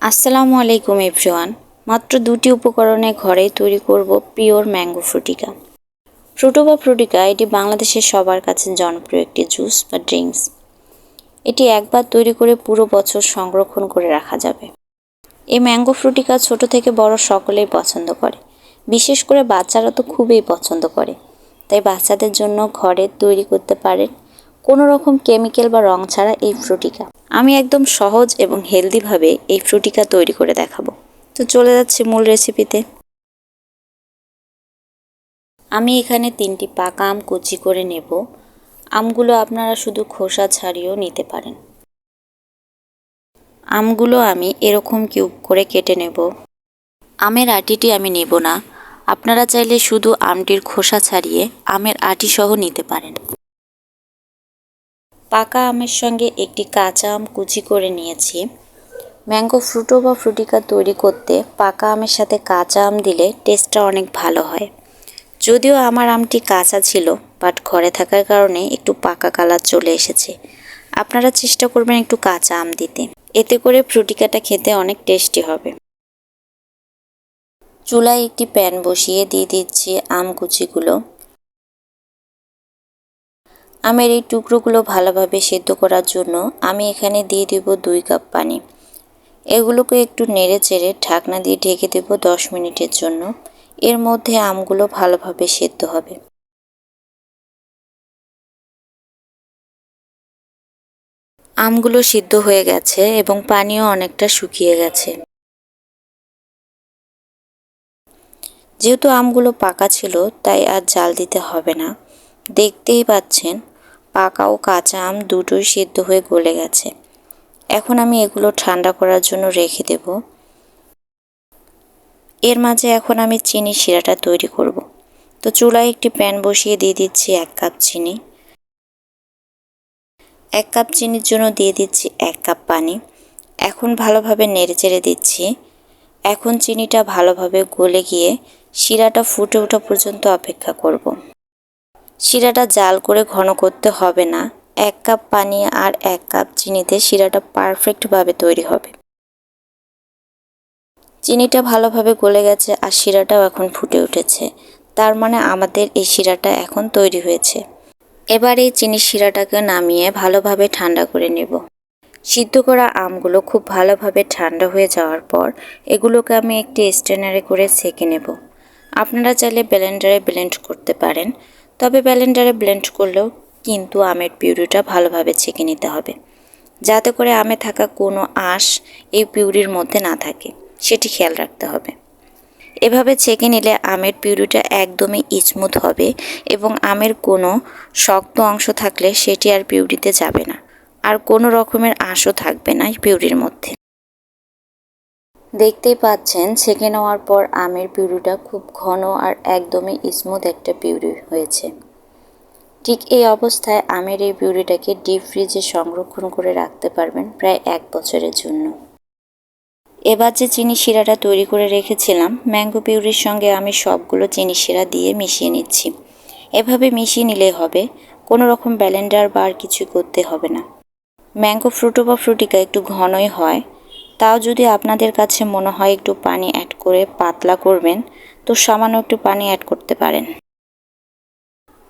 আসসালামু আলাইকুম এভরিওয়ান। মাত্র দুটি উপকরণে ঘরেই তৈরি করব পিওর ম্যাঙ্গো ফ্রুটিকা। ফ্রুটো বা ফ্রুটিকা, এটি বাংলাদেশের সবার কাছে জনপ্রিয় একটি জুস বা ড্রিঙ্কস। এটি একবার তৈরি করে পুরো বছর সংরক্ষণ করে রাখা যাবে। এই ম্যাঙ্গো ফ্রুটিকা ছোট থেকে বড় সকলেই পছন্দ করে। বিশেষ করে বাচ্চারা তো খুবই পছন্দ করে। তাই বাচ্চাদের জন্য ঘরে তৈরি করতে পারেন কোনো রকম কেমিক্যাল বা রং ছাড়া এই ফ্রুটিকা। আমি একদম সহজ এবং হেলদিভাবে এই ফ্রুটিকা তৈরি করে দেখাবো। তো চলে যাচ্ছে মূল রেসিপিতে আমি এখানে তিনটি পাকা আম কুচি করে নেব। আমগুলো আপনারা শুধু খোসা ছাড়িয়েও নিতে পারেন। আমগুলো আমি এরকম কিউব করে কেটে নেব। আমের আটিটি আমি নেব না। আপনারা চাইলে শুধু আমটির খোসা ছাড়িয়ে আমের আটি সহ নিতে পারেন। পাকা আমের সঙ্গে একটি কাঁচা আম কুচি করে নিয়েছি। ম্যাঙ্গো ফ্রুটো বা ফ্রুটিকা তৈরি করতে পাকা আমের সাথে কাঁচা আম দিলে টেস্টটা অনেক ভালো হয়। যদিও আমার আমটি কাঁচা ছিল, বাট ঘরে থাকার কারণে একটু পাকা কালার চলে এসেছে। আপনারা চেষ্টা করবেন একটু কাঁচা আম দিতে। এতে করে ফ্রুটিকাটা খেতে অনেক টেস্টি হবে। চুলায় একটি প্যান বসিয়ে দিয়ে দিচ্ছি আম কুচিগুলো। আমের এই টুকরোগুলো ভালোভাবে সেদ্ধ করার জন্য আমি এখানে দিয়ে দেব দুই কাপ পানি। এগুলোকে একটু নেড়ে চেড়ে ঢাকনা দিয়ে ঢেকে দেব দশ মিনিটের জন্য। এর মধ্যে আমগুলো ভালোভাবে সেদ্ধ হবে। আমগুলো সিদ্ধ হয়ে গেছে এবং পানিও অনেকটা শুকিয়ে গেছে। যেহেতু আমগুলো পাকা ছিল, তাই আর জাল দিতে হবে না। দেখতেই পাচ্ছেন পাকা ও কাঁচা আম দুটোই সিদ্ধ হয়ে গলে গেছে। এখন আমি এগুলো ঠান্ডা করার জন্য রেখে দেব। এর মাঝে এখন আমি চিনি শিরাটা তৈরি করব। তো চুলায় একটি প্যান বসিয়ে দিয়ে দিচ্ছি এক কাপ চিনি। এক কাপ চিনির জন্য দিয়ে দিচ্ছি এক কাপ পানি। এখন ভালোভাবে নেড়ে চেড়ে দিচ্ছি। এখন চিনিটা ভালোভাবে গলে গিয়ে শিরাটা ফুটে ওঠা পর্যন্ত অপেক্ষা করব। শিরাটা জাল করে ঘন করতে হবে না। এক কাপ পানি আর এক কাপ চিনিতে শিরাটা পারফেক্টভাবে তৈরি হবে। চিনিটা ভালোভাবে গলে গেছে আর শিরাটাও এখন ফুটে উঠেছে। তার মানে আমাদের এই শিরাটা এখন তৈরি হয়েছে। এবার এই চিনির শিরাটাকে নামিয়ে ভালোভাবে ঠান্ডা করে নেব। সিদ্ধ করা আমগুলো খুব ভালোভাবে ঠান্ডা হয়ে যাওয়ার পর এগুলোকে আমি একটি স্ট্রেনারে করে সেঁকে নেব। আপনারা চাইলে ব্লেন্ডারে ব্লেন্ড করতে পারেন। তবে ব্লেন্ডারে ব্লেন্ড করলেও কিন্তু আমের পিউরিটা ভালোভাবে ছেঁকে নিতে হবে। যাতে করে আমে থাকা কোনো আঁশ এই পিউরির মধ্যে না থাকে, সেটি খেয়াল রাখতে হবে। এভাবে ছেঁকে নিলে আমের পিউরিটা একদমই স্মুথ হবে এবং আমের কোনো শক্ত অংশ থাকলে সেটি আর পিউরিতে যাবে না। আর কোনো রকমের আঁশও থাকবে না পিউরির মধ্যে। দেখতেই পাচ্ছেন, ছেঁকে নেওয়ার পর আমের পিউরিটা খুব ঘন আর একদমই স্মুথ একটা পিউরি হয়েছে। ঠিক এই অবস্থায় আমের এই পিউরিটাকে ডিপ ফ্রিজে সংরক্ষণ করে রাখতে পারবেন প্রায় এক বছরের জন্য। এবার যে চিনি শিরাটা তৈরি করে রেখেছিলাম, ম্যাঙ্গো পিউরির সঙ্গে আমি সবগুলো চিনি শিরা দিয়ে মিশিয়ে নিচ্ছি। এভাবে মিশিয়ে নিলে হবে, কোনো রকম ব্যালেন্ডার বা আর কিছু করতে হবে না। ম্যাঙ্গো ফ্রুটো বা ফ্রুটিকা একটু ঘনই হয় তাও যদি আপনাদের কাছে মনে হয় একটু পানি অ্যাড করে পাতলা করবেন, তো সামান্য একটু পানি অ্যাড করতে পারেন।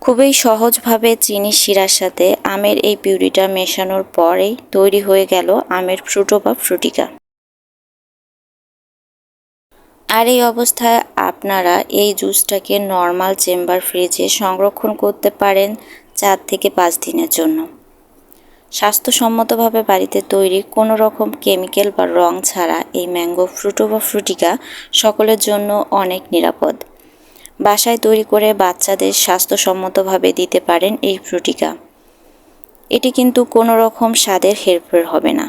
খুবই সহজভাবে চিনি শিরার সাথে আমের এই পিউরিটা মেশানোর পরেই তৈরি হয়ে গেল আমের ফ্রুটো বা ফ্রুটিকা। আর এই অবস্থায় আপনারা এই জুসটাকে নর্মাল চেম্বার ফ্রিজে সংরক্ষণ করতে পারেন চার থেকে পাঁচ দিনের জন্য। স্বাস্থ্যসম্মতভাবে বাড়িতে তৈরি কোনো রকম কেমিক্যাল বা রং ছাড়া এই ম্যাঙ্গো ফ্রুটো বা ফ্রুটিকা সকলের জন্য অনেক নিরাপদ। বাসায় তৈরি করে বাচ্চাদের স্বাস্থ্যসম্মতভাবে দিতে পারেন এই ফ্রুটিকা। এটি কিন্তু কোনো রকম স্বাদের হেরফের হবে না।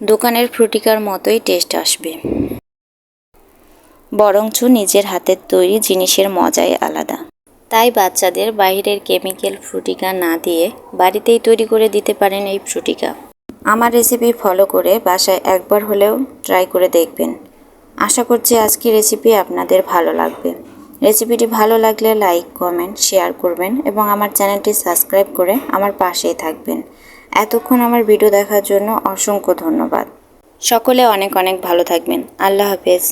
দোকানের ফ্রুটিকার মতোই টেস্ট আসবে। বরঞ্চ নিজের হাতের তৈরি জিনিসের মজাই আলাদা। তাই বাচ্চাদের বাইরের কেমিক্যাল ফ্রুটিকা না দিয়ে বাড়িতেই তৈরি করে দিতে পারেন এই ফ্রুটিকা। আমার রেসিপি ফলো করে বাসায় একবার হলেও ট্রাই করে দেখবেন। আশা করছি আজকের রেসিপি আপনাদের ভালো লাগবে। রেসিপিটি ভালো লাগলে লাইক, কমেন্ট, শেয়ার করবেন এবং আমার চ্যানেলটি সাবস্ক্রাইব করে আমার পাশেই থাকবেন। এতক্ষণ আমার ভিডিও দেখার জন্য অসংখ্য ধন্যবাদ। সকলে অনেক অনেক ভালো থাকবেন। আল্লাহ হাফেজ।